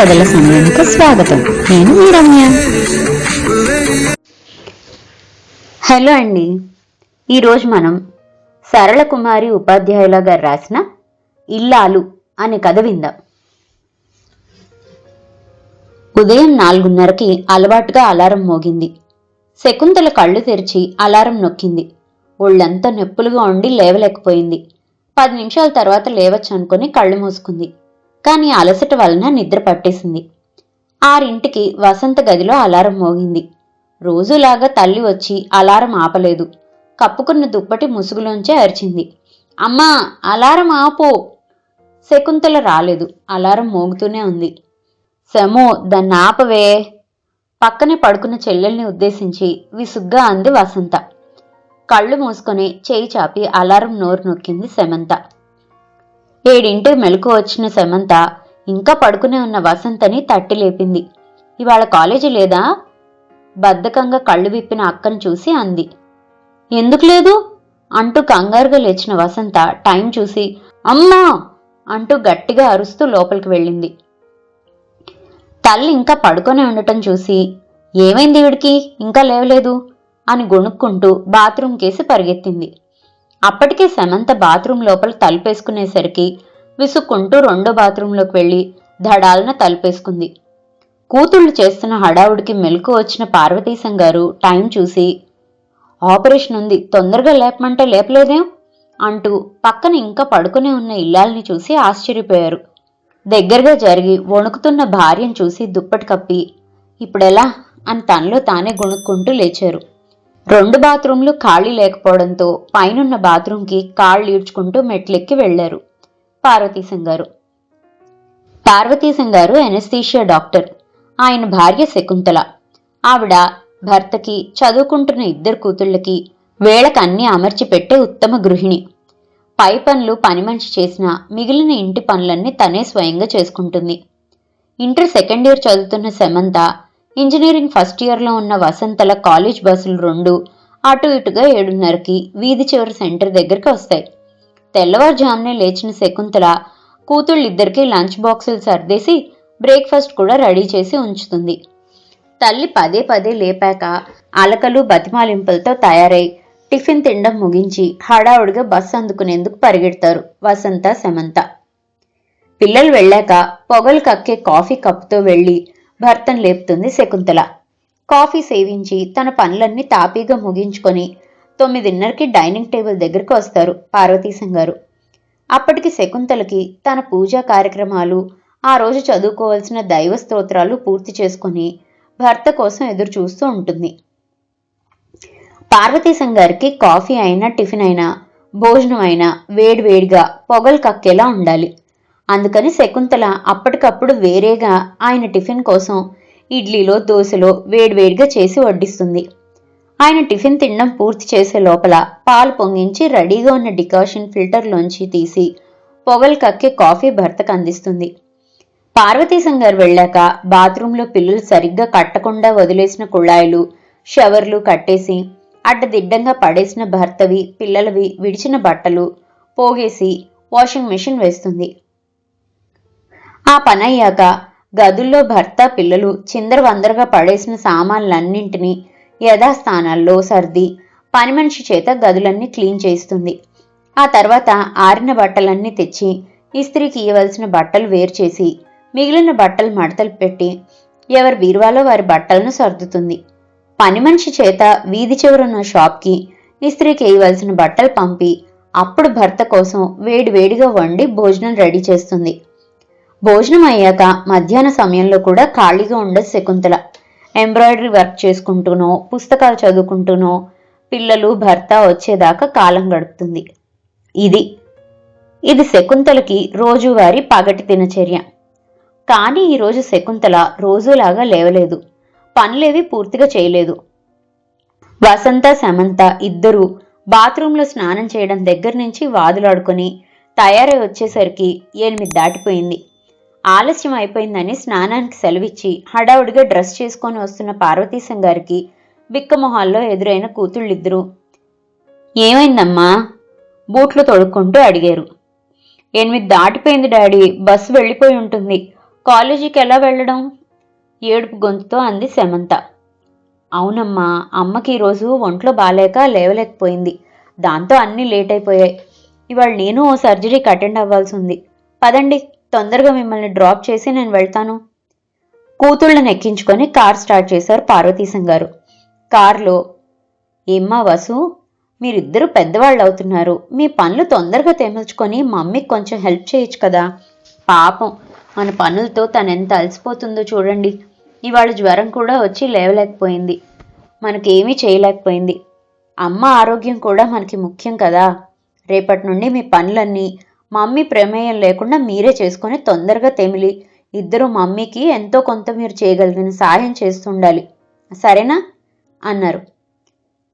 కథల సమయానికి స్వాగతం. నేను మీ రమ్య. హలో అండి. ఈరోజు మనం సరళ కుమారి ఉపాధ్యాయుల గారు రాసిన ఇల్లాలు అనే కథ విందాం. ఉదయం నాలుగున్నరకి అలవాటుగా అలారం మోగింది. శకుంతల కళ్ళు తెరిచి అలారం నొక్కింది. ఒళ్ళంతా నొప్పులుగా ఉండి లేవలేకపోయింది. పది నిమిషాల తర్వాత లేవచ్చు అనుకుని కళ్ళు మూసుకుంది. కానీ అలసట వలన నిద్ర పట్టేసింది. ఆరింటికి వసంత గదిలో అలారం మోగింది. రోజులాగా తల్లి వచ్చి అలారం ఆపలేదు. కప్పుకున్న దుప్పటి ముసుగులోంచే అరిచింది. అమ్మా అలారం ఆపు. శకుంతల రాలేదు. అలారం మోగుతూనే ఉంది. శమో దాన్ని ఆపవే. పక్కనే పడుకున్న చెల్లెల్ని ఉద్దేశించి విసుగ్గా అంది వసంత. కళ్ళు మూసుకొని చేయి చాపి అలారం నోరు నొక్కింది సెమంత ఏడింటి మెలకు వచ్చిన సమంత ఇంకా పడుకునే ఉన్న వసంతని తట్టి లేపింది. ఇవాళ కాలేజీ లేదా బద్ధకంగా కళ్ళు విప్పిన అక్కను చూసి అంది. ఎందుకు లేదు అంటూ కంగారుగా లేచిన వసంత టైం చూసి అమ్మా అంటూ గట్టిగా అరుస్తూ లోపలికి వెళ్ళింది. తల్లి ఇంకా పడుకొని ఉండటం చూసి ఏమైంది వీడికి? ఇంకా లేవలేదు అని గొణుక్కుంటూ బాత్రూమ్ కేసి పరిగెత్తింది. అప్పటికే సమంత బాత్రూమ్ లోపల తలుపేసుకునేసరికి విసుక్కుంటూ రెండో బాత్రూంలోకి వెళ్ళి ధడాలన తలుపేసుకుంది. కూతుళ్ళు చేస్తున్న హడావుడికి మెలకు వచ్చిన పార్వతీశం గారు టైం చూసి ఆపరేషన్ ఉంది తొందరగా లేపమంటే లేపలేదేం? అంటూ పక్కన ఇంకా పడుకునే ఉన్న ఇల్లాల్ని చూసి ఆశ్చర్యపోయారు. దగ్గరగా జరిగి వణుకుతున్న భార్యను చూసి దుప్పటి కప్పి ఇప్పుడెలా? అని తనలో తానే గొణుక్కుంటూ లేచారు. రెండు బాత్రూంలు ఖాళీ లేకపోవడంతో పైనున్న బాత్రూంకి కాళ్ళు ఈడ్చుకుంటూ మెట్లెక్కి వెళ్ళారు పార్వతీశం గారు. పార్వతీశం గారు ఎనస్థీషియా డాక్టర్ ఆయన భార్య శకుంతల. ఆవిడ భర్తకి చదువుకుంటున్న ఇద్దరు కూతుళ్ళకి వేళకు అమర్చి పెట్టే ఉత్తమ గృహిణి. పై పనులు పని మనిషి చేసిన మిగిలిన ఇంటి పనులన్నీ తనే స్వయంగా చేసుకుంటుంది. ఇంటర్ సెకండ్ ఇయర్ చదువుతున్న సెమంత ఇంజనీరింగ్ ఫస్ట్ ఇయర్లో ఉన్న వసంతల కాలేజ్ బస్సులు రెండు అటు ఇటుగా ఏడున్నరకి వీధి చివరి సెంటర్ దగ్గరికి వస్తాయి. తెల్లవారుజామునే లేచిన శకుంతల కూతుళ్ళిద్దరికీ లంచ్ బాక్సులు సర్దేసి బ్రేక్ఫాస్ట్ కూడా రెడీ చేసి ఉంచుతుంది. తల్లి పదే పదే లేపాక అలకలు బతిమాలింపులతో తయారై టిఫిన్ తినడం ముగించి హడావుడిగా బస్సు అందుకునేందుకు పరిగెడతారు వసంత సమంత. పిల్లలు వెళ్ళాక పొగలు కక్కే కాఫీ కప్తో వెళ్ళి భర్తను లేపుతుంది శకుంతల. కాఫీ సేవించి తన పనులన్నీ తాపీగా ముగించుకొని తొమ్మిదిన్నరకి డైనింగ్ టేబుల్ దగ్గరికి వస్తారు పార్వతీశం గారు. అప్పటికి శకుంతలకి తన పూజా కార్యక్రమాలు ఆ రోజు చదువుకోవాల్సిన దైవ స్తోత్రాలు పూర్తి చేసుకొని భర్త కోసం ఎదురు చూస్తూ ఉంటుంది. పార్వతీశం గారికి కాఫీ అయినా టిఫిన్ అయినా భోజనం అయినా వేడివేడిగా పొగలు కక్కేలా ఉండాలి. అందుకని శకుంతల అప్పటికప్పుడు వేరేగా ఆయన టిఫిన్ కోసం ఇడ్లీలో దోశలో వేడివేడిగా చేసి వడ్డిస్తుంది. ఆయన టిఫిన్ తినడం పూర్తి చేసే లోపల పాలు పొంగించి రెడీగా ఉన్న డికాషన్ ఫిల్టర్లోంచి తీసి పొగలు కక్కే కాఫీ భర్తకు అందిస్తుంది. పార్వతీశం గారు వెళ్ళాక బాత్రూంలో పిల్లలు సరిగ్గా కట్టకుండా వదిలేసిన కుళాయిలు షవర్లు కట్టేసి అడ్డదిడ్డంగా పడేసిన భర్తవి పిల్లలవి విడిచిన బట్టలు పోగేసి వాషింగ్ మెషిన్ వేస్తుంది. ఆ పనయ్యాక గదుల్లో భర్త పిల్లలు చిందరవందరగా పడేసిన సామాన్లన్నింటినీ యథాస్థానాల్లో సర్ది పని మనిషి చేత గదులన్నీ క్లీన్ చేస్తుంది ఆ తర్వాత ఆరిన బట్టలన్నీ తెచ్చి ఇస్త్రీకి ఇవ్వవలసిన బట్టలు వేరు చేసి మిగిలిన బట్టలు మడతలు పెట్టి ఎవరి బీరువాలో వారి బట్టలను సర్దుతుంది. పని మనిషి చేత వీధి చివరున్న షాప్కి ఇస్త్రీకి వేయవలసిన బట్టలు పంపి అప్పుడు భర్త కోసం వేడి వేడిగా వండి భోజనం రెడీ చేస్తుంది. భోజనం అయ్యాక మధ్యాహ్న సమయంలో కూడా ఖాళీగా ఉండదు శకుంతల. ఎంబ్రాయిడరీ వర్క్ చేసుకుంటూనో పుస్తకాలు చదువుకుంటూనో పిల్లలు భర్త వచ్చేదాకా కాలం గడుపుతుంది. ఇది ఇది శకుంతలకి రోజువారీ పగటి దినచర్య. కానీ ఈరోజు శకుంతల రోజులాగా లేవలేదు. పనులేవి పూర్తిగా చేయలేదు. వసంత సమంత ఇద్దరూ బాత్రూంలో స్నానం చేయడం దగ్గర నుంచి వాదులాడుకొని తయారై వచ్చేసరికి ఎనిమిది దాటిపోయింది. ఆలస్యం అయిపోయిందని స్నానానికి సెలవిచ్చి హడావుడిగా డ్రెస్ చేసుకొని వస్తున్న పార్వతీశం గారికి బిక్కమొహాల్లో ఎదురైన కూతుళ్ళిద్దరూ ఏమైందమ్మా? బూట్లు తొడుక్కుంటూ అడిగారు. ఎనిమిది దాటిపోయింది డాడీ బస్సు వెళ్ళిపోయి ఉంటుంది. కాలేజీకి ఎలా వెళ్ళడం? ఏడుపు గొంతుతో అంది సెమంత. అవునమ్మా అమ్మకి ఈరోజు ఒంట్లో బాలేక లేవలేకపోయింది. దాంతో అన్నీ లేట్ అయిపోయాయి. ఇవాళ నేను ఓ సర్జరీకి అటెండ్ అవ్వాల్సి ఉంది. పదండి. తొందరగా మిమ్మల్ని డ్రాప్ చేసి నేను వెళ్తాను. కూతుళ్ళని ఎక్కించుకొని కార్ స్టార్ట్ చేశారు పార్వతీశం గారు. కారులో ఏమ్మా వసు మీరిద్దరూ పెద్దవాళ్ళు అవుతున్నారు మీ పనులు తొందరగా తెమల్చుకొని మమ్మీకి కొంచెం హెల్ప్ చేయొచ్చు కదా. పాపం మన పనులతో తను ఎంత అలసిపోతుందో చూడండి. ఇవాళ జ్వరం కూడా వచ్చి లేవలేకపోయింది. మనకేమీ చేయలేకపోయింది. అమ్మ ఆరోగ్యం కూడా మనకి ముఖ్యం కదా. రేపటి నుండి మీ పనులన్నీ మమ్మీ ప్రమేయం లేకుండా మీరే చేసుకొని తొందరగా తెమిలి ఇద్దరు మమ్మీకి ఎంతో కొంత మీరు చేయగలిగిన సహాయం చేస్తుండాలి. సరేనా? అన్నారు.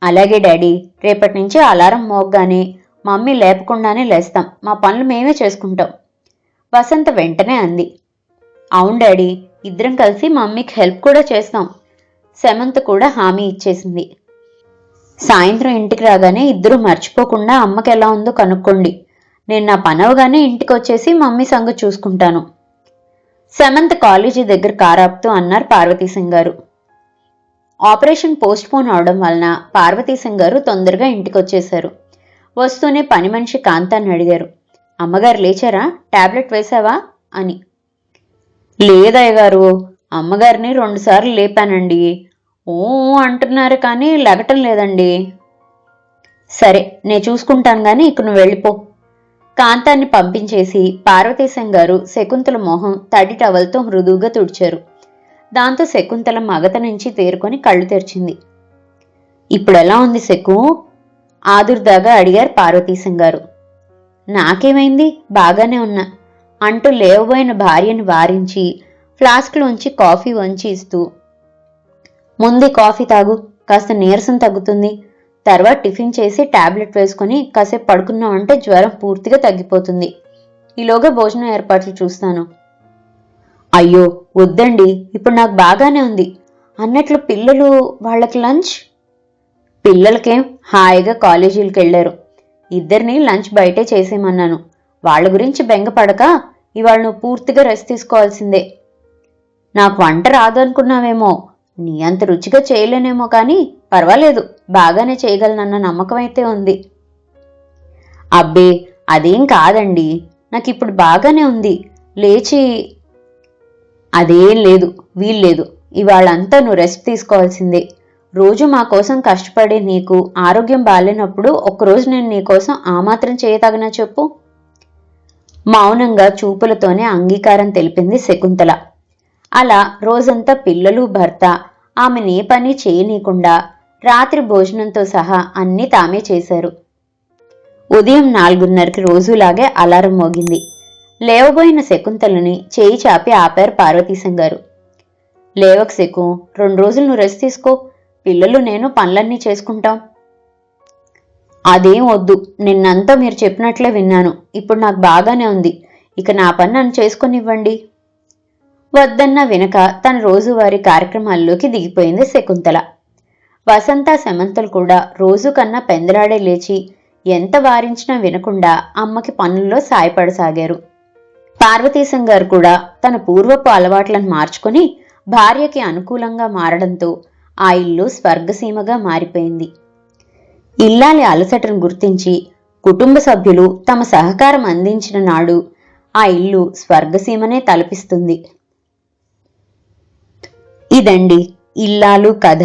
అలాగే డాడీ రేపటి నుంచి అలారం మోగ్గానే మమ్మీ లేపకుండానే లేస్తాం. మా పనులు మేమే చేసుకుంటాం. వసంత వెంటనే అంది. అవును డాడీ ఇద్దరం కలిసి మమ్మీకి హెల్ప్ కూడా చేస్తాం. సెమంత్ కూడా హామీ ఇచ్చేసింది. సాయంత్రం ఇంటికి రాగానే ఇద్దరు మర్చిపోకుండా అమ్మకి ఎలా ఉందో కనుక్కోండి. నేను నా పనవగానే ఇంటికి వచ్చేసి మమ్మీ సంగతి చూసుకుంటాను. సెమంత్ కాలేజీ దగ్గర కారాపుతూ అన్నారు పార్వతీసింగ్ గారు. ఆపరేషన్ పోస్ట్ పోన్ అవడం వలన పార్వతీసింగ్ గారు తొందరగా ఇంటికి వచ్చేశారు వస్తూనే పని మనిషి కాంతాన్ని అడిగారు. అమ్మగారు లేచారా? టాబ్లెట్ వేశావా? అని. లేదయ్య గారు అమ్మగారిని రెండుసార్లు లేపానండి. ఓ అంటున్నారు కానీ లెగటం లేదండి. సరే నేను చూసుకుంటాను కానీ ఇక నువ్వు వెళ్ళిపో. కాంతాన్ని పంపించేసి పార్వతీశం గారు శకుంతల మొహం తడి టవల్తో మృదువుగా తుడిచారు. దాంతో శకుంతల మగత నుంచి తేరుకొని కళ్ళు తెరిచింది. ఇప్పుడు ఎలా ఉంది శకు ఆదుర్దాగా అడిగారు పార్వతీశం గారు. నాకేమైంది? బాగానే ఉన్నా. అంటూ లేవబోయిన భార్యను వారించి ఫ్లాస్క్లోంచి కాఫీ వంచి ఇస్తూ ముందు కాఫీ తాగు. కాస్త నీరసం తగ్గుతుంది. తర్వాత టిఫిన్ చేసి టాబ్లెట్ వేసుకొని కాసేపు పడుకున్నామంటే జ్వరం పూర్తిగా తగ్గిపోతుంది. ఈలోగా భోజనం ఏర్పాట్లు చూస్తాను. అయ్యో వద్దండి ఇప్పుడు నాకు బాగానే ఉంది. అన్నట్లు పిల్లలు వాళ్ళకి లంచ్? పిల్లలకేం? హాయిగా కాలేజీలకు వెళ్ళారు. ఇద్దరిని లంచ్ బయటే చేసేయమన్నాను. వాళ్ళ గురించి బెంగపడక ఇవాళ నువ్వు పూర్తిగా రెస్ట్ తీసుకోవాల్సిందే. నాకు వంట రాదు అనుకున్నావేమో నీ అంత రుచిగా చేయలేనేమో కానీ పర్వాలేదు. బాగానే చేయగలనన్న నమ్మకం అయితే ఉంది. అబ్బే అదేం కాదండి. నాకు ఇప్పుడు బాగానే ఉంది. లేచి అదేం లేదు వీల్లేదు ఇవాళంతా నువ్వు రెస్ట్ తీసుకోవాల్సిందే. రోజు మా కోసం కష్టపడే నీకు ఆరోగ్యం బాగాలేనప్పుడు ఒక్కరోజు నేను నీకోసం ఆ మాత్రం చేయతగనా చెప్పు? మౌనంగా చూపులతోనే అంగీకారం తెలిపింది శకుంతల. అలా రోజంతా పిల్లలు భర్త ఆమె పని చేయనీయకుండా రాత్రి భోజనంతో సహా అన్నీ తామే చేశారు. ఉదయం నాలుగున్నరకి రోజులాగే అలారం మోగింది. లేవబోయిన శకుంతలని చేయి చాపి ఆపారు పార్వతీశం గారు. లేవక శకు రెండు రోజులు నువ్వు రెస్ట్ తీసుకో. పిల్లలు నేను పనులన్నీ చేసుకుంటాం. అదేం వద్దు నిన్నంతా మీరు చెప్పినట్లే విన్నాను. ఇప్పుడు నాకు బాగానే ఉంది. ఇక నా పని నన్ను చేసుకునివ్వండి. వద్దన్న వినక తన రోజువారీ కార్యక్రమాల్లోకి దిగిపోయింది శకుంతల. వసంత సెమంతలు కూడా రోజు కన్నా పెందలాడే లేచి ఎంత వారించినా వినకుండా అమ్మకి పనుల్లో సాయపడసాగారు. పార్వతీశం గారు కూడా తన పూర్వపు అలవాట్లను మార్చుకుని భార్యకి అనుకూలంగా మారడంతో ఆ ఇల్లు స్వర్గసీమగా మారిపోయింది. ఇల్లాలి అలసటను గుర్తించి కుటుంబ సభ్యులు తమ సహకారం అందించిన నాడు ఆ ఇల్లు స్వర్గసీమనే తలపిస్తుంది. ఇదండి ఇల్లాలు కథ.